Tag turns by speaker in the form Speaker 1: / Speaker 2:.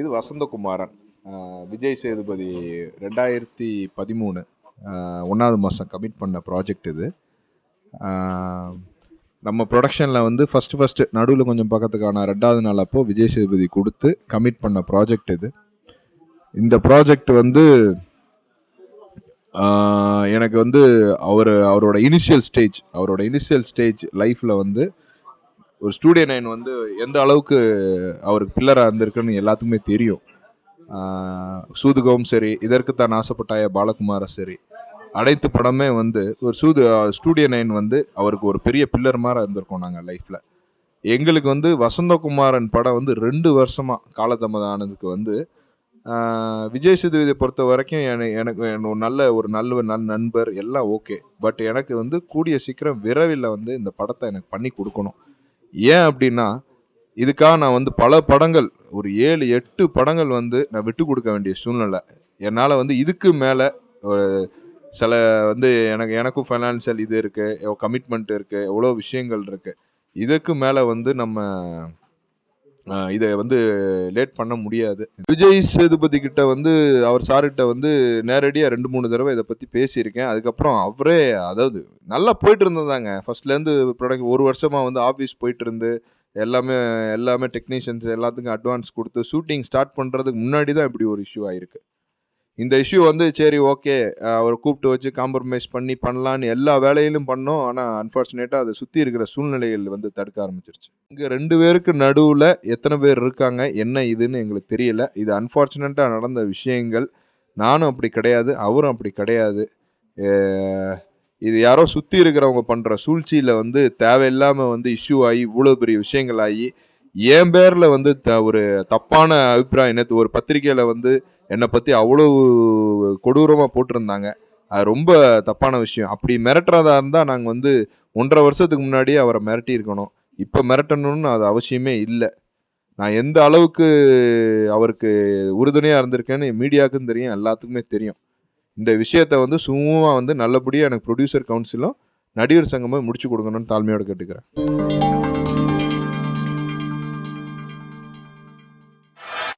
Speaker 1: இது வசந்தகுமாரன். விஜய் சேதுபதி ரெண்டாயிரத்தி பதிமூணு. ஒன்றாவது மாதம் கமிட் பண்ண ப்ராஜெக்ட் இது. நம்ம ப்ரொடக்ஷனில் வந்து ஃபஸ்ட்டு ஃபஸ்ட்டு நடுவில் கொஞ்சம் பக்கத்துக்கான ரெண்டாவது நாள் அப்போது விஜய் சேதுபதி கொடுத்து கமிட் பண்ண ப்ராஜெக்ட் இது. இந்த ப்ராஜெக்ட் வந்து எனக்கு வந்து அவர் அவரோட இனிஷியல் ஸ்டேஜ் அவரோட இனிஷியல் ஸ்டேஜ் லைஃப்பில் வந்து ஒரு ஸ்டூடியோ நைன் வந்து எந்த அளவுக்கு அவருக்கு பில்லராக இருந்திருக்குன்னு எல்லாத்துக்குமே தெரியும். சூதுகவும் சரி இதற்கு தான் ஆசைப்பட்டாய பாலகுமார சரி. அனைத்து படமே வந்து ஒரு சூது ஸ்டூடியோ நைன் வந்து அவருக்கு ஒரு பெரிய பில்லர் மாதிரி இருந்திருக்கோம் நாங்கள் லைஃப்பில் எங்களுக்கு வந்து வசந்தகுமாரன் படம் வந்து ரெண்டு வருஷமாக காலதாமதானதுக்கு வந்து விஜய் சேதுபதியை பொறுத்த வரைக்கும் எனக்கு எனக்கு ஒரு நல்ல ஒரு நல்ல நல் நண்பர் எல்லாம் ஓகே பட் எனக்கு வந்து கூடிய சீக்கிரம் விரைவில் வந்து இந்த படத்தை எனக்கு பண்ணி கொடுக்கணும். ஏன் அப்படின்னா இதுக்காக நான் வந்து பல படங்கள் ஒரு ஏழு எட்டு படங்கள் வந்து நான் விட்டு கொடுக்க வேண்டிய சூழ்நிலை. என்னால் வந்து இதுக்கு மேலே ஒரு சில வந்து எனக்கு எனக்கும் ஃபைனான்சியல் இது இருக்குது கமிட்மெண்ட் இருக்குது எவ்வளோ விஷயங்கள் இருக்குது இதுக்கு மேலே வந்து நம்ம இதை வந்து லேட் பண்ண முடியாது. விஜய் சேதுபதி கிட்ட வந்து அவர் சார்கிட்ட வந்து நேரடியாக ரெண்டு மூணு தடவை இதை பற்றி பேசியிருக்கேன். அதுக்கப்புறம் அவரே அதாவது நல்லா போயிட்டு இருந்ததாங்க. ஃபர்ஸ்ட்லேருந்து ப்ராடக்ட் ஒரு வருஷமாக வந்து ஆஃபீஸ் போயிட்டு இருந்து எல்லாமே எல்லாமே டெக்னீஷியன்ஸ் எல்லாத்துக்கும் அட்வான்ஸ் கொடுத்து ஷூட்டிங் ஸ்டார்ட் பண்ணுறதுக்கு முன்னாடி தான் இப்படி ஒரு இஷ்யூ ஆயிருக்கு. இந்த இஷ்யூ வந்து சரி ஓகே அவரை கூப்பிட்டு வச்சு காம்ப்ரமைஸ் பண்ணி பண்ணலான்னு எல்லா வேலையிலும் பண்ணோம். ஆனால் அன்ஃபார்ச்சுனேட்டாக அதை சுற்றி இருக்கிற சூழ்நிலைகள் வந்து தடுக்க ஆரம்பிச்சிருச்சு. இங்கே ரெண்டு பேருக்கு நடுவில் எத்தனை பேர் இருக்காங்க என்ன இதுன்னு எங்களுக்கு தெரியல. இது அன்ஃபார்ச்சுனேட்டாக நடந்த விஷயங்கள். நானும் அப்படி கிடையாது அவரும் அப்படி கிடையாது. இது யாரோ சுற்றி இருக்கிறவங்க பண்ணுற சூழ்ச்சியில் வந்து தேவையில்லாமல் வந்து இஷ்யூ ஆகி இவ்வளோ பெரிய விஷயங்கள் ஆகி என் பேரில் வந்து த ஒரு தப்பான அபிப்பிராயம் நேற்று ஒரு பத்திரிகையில் வந்து என்னை பற்றி அவ்வளோ கொடூரமாக போட்டிருந்தாங்க. அது ரொம்ப தப்பான விஷயம். அப்படி மிரட்டுறதா இருந்தால் நாங்கள் வந்து ஒன்றரை வருஷத்துக்கு முன்னாடியே அவரை மிரட்டியிருக்கணும் இப்போ மிரட்டணும்னு அது அவசியமே இல்லை. நான் எந்த அளவுக்கு அவருக்கு உறுதுணையாக இருந்திருக்கேன்னு மீடியாவுக்கும் தெரியும் எல்லாத்துக்குமே தெரியும். இந்த விஷயத்தை வந்து சும்மா வந்து நல்லபடியாக எனக்கு ப்ரொடியூசர் கவுன்சிலும் நடிகர் சங்கமும் முடிச்சு கொடுக்கணும்னு தாழ்மையோடு கேட்டுக்கிறேன்.